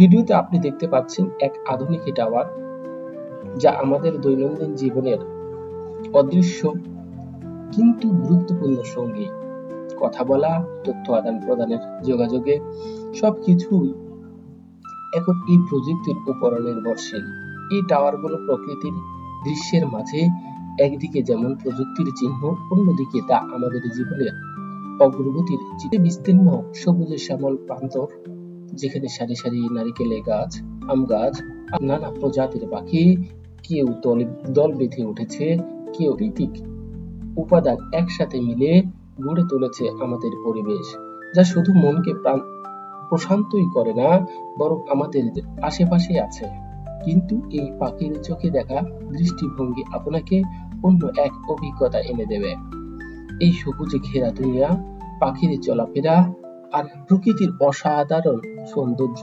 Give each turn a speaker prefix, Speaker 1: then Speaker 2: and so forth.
Speaker 1: ভিডিওতে আপনি দেখতে পাচ্ছেন এক আধুনিক টাওয়ার যা আমাদের দৈনন্দিন জীবনের অদৃশ্য কিন্তু গুরুত্বপূর্ণ সঙ্গী। কথা বলা, তথ্য আদান প্রদানের যোগাযোগে সবকিছুই এখন এই প্রযুক্তির উপর নির্ভরশীল। এই টাওয়ারগুলো প্রকৃতির দৃশ্যের মাঝে একদিকে যেমন প্রযুক্তির চিহ্ন, অন্যদিকে তা আমাদের জীবনের অগ্রগতির চিঠে বিস্তীর্ণ সবুজে শ্যামল প্রান্তর। যেখানে সারি সারি নারিকেলে গাছ, আম গাছ, নানা প্রজাতির পাখি, কেউ দলে, দল বেঁধে উঠেছে, কেউ ঋতিক উপাদান একসাথে মিলে গড়ে তুলেছে আমাদের পরিবেশ, যা শুধু মনকে প্রাণ, প্রশান্তই করে না, বরং আমাদের আশেপাশে আছে। কিন্তু এই পাখির চোখে দেখা দৃষ্টিভঙ্গি আপনাকে অন্য এক অভিজ্ঞতা এনে দেবে। এই সবুজে ঘেরা দুনিয়া, পাখির চলাফেরা আর প্রকৃতির অসাধারণ সৌন্দর্য